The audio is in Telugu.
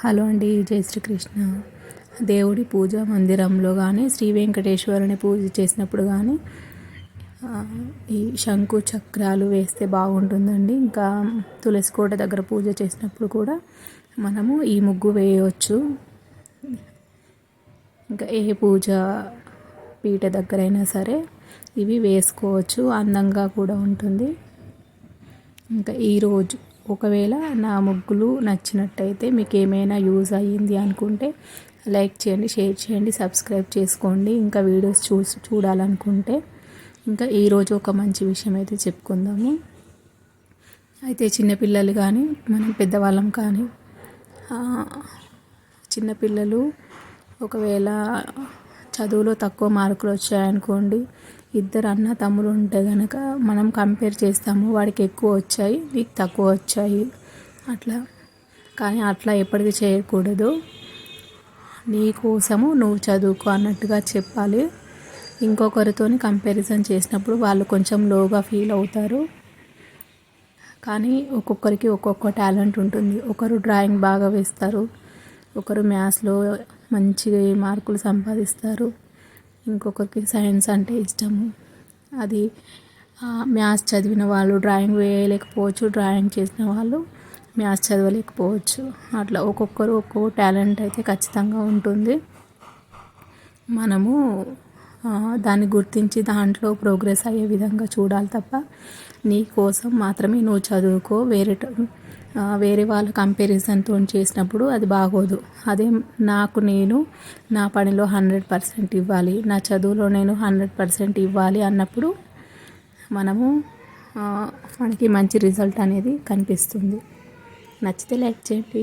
హలో అండి జై శ్రీకృష్ణ. దేవుడి పూజా మందిరంలో కానీ శ్రీ వెంకటేశ్వరుని పూజ చేసినప్పుడు కానీ ఈ శంకు చక్రాలు వేస్తే బాగుంటుందండి. ఇంకా తులసి కోట దగ్గర పూజ చేసినప్పుడు కూడా మనము ఈ ముగ్గు వేయవచ్చు. ఇంకా ఏ పూజ పీట దగ్గరైనా సరే ఇవి వేసుకోవచ్చు. అందంగా కూడా ఉంటుంది. ఇంకా ఈరోజు ఒకవేళ నా ముగ్గులు నచ్చినట్టయితే మీకు ఏమైనా యూజ్ అయ్యింది అనుకుంటే లైక్ చేయండి షేర్ చేయండి సబ్స్క్రైబ్ చేసుకోండి. ఇంకా వీడియోస్ చూసి చూడాలనుకుంటే ఇంకా ఈరోజు ఒక మంచి విషయం అయితే చెప్పుకుందాము. అయితే చిన్నపిల్లలు కానీ మనం పెద్దవాళ్ళం కానీ చిన్నపిల్లలు ఒకవేళ చదువులో తక్కువ మార్కులు వచ్చాయనుకోండి ఇద్దరు అన్న తమ్ముడు ఉంటే కనుక మనం కంపేర్ చేస్తాము వాడికి ఎక్కువ వచ్చాయి నీకు తక్కువ వచ్చాయి. అట్లా. కానీ అట్లా ఎప్పటికీ చేయకూడదు. నీ కోసము నువ్వు చదువుకో అన్నట్టుగా చెప్పాలి. ఇంకొకరితో కంపారిజన్ చేసినప్పుడు వాళ్ళు కొంచెం లోగా ఫీల్ అవుతారు. కానీ ఒక్కొక్కరికి ఒక్కొక్క టాలెంట్ ఉంటుంది. ఒకరు డ్రాయింగ్ బాగా వేస్తారు. ఒకరు మ్యాథ్స్లో మంచి మార్కులు సంపాదిస్తారు. ఇంకొకరికి సైన్స్ అంటే ఇష్టము. అది మ్యాథ్స్ చదివిన వాళ్ళు డ్రాయింగ్ వేయలేకపోవచ్చు డ్రాయింగ్ చేసిన వాళ్ళు మ్యాథ్స్ చదవలేకపోవచ్చు. అట్లా ఒక్కొక్కరు ఒక్కొక్క టాలెంట్ అయితే ఖచ్చితంగా ఉంటుంది. మనము దాన్ని గుర్తించి దాంట్లో ప్రోగ్రెస్ అయ్యే విధంగా చూడాలి తప్ప నీ కోసం మాత్రమే నువ్వు చదువుకో. వేరే వేరే వాళ్ళ కంపారిజన్తో చేసినప్పుడు అది బాగోదు. అదే నాకు నేను నా పనిలో హండ్రెడ్ పర్సెంట్ ఇవ్వాలి. నా చదువులో నేను హండ్రెడ్ పర్సెంట్ ఇవ్వాలి అన్నప్పుడు మనము మనకి మంచి రిజల్ట్ అనేది కనిపిస్తుంది. నచ్చితే లైక్ చేయండి.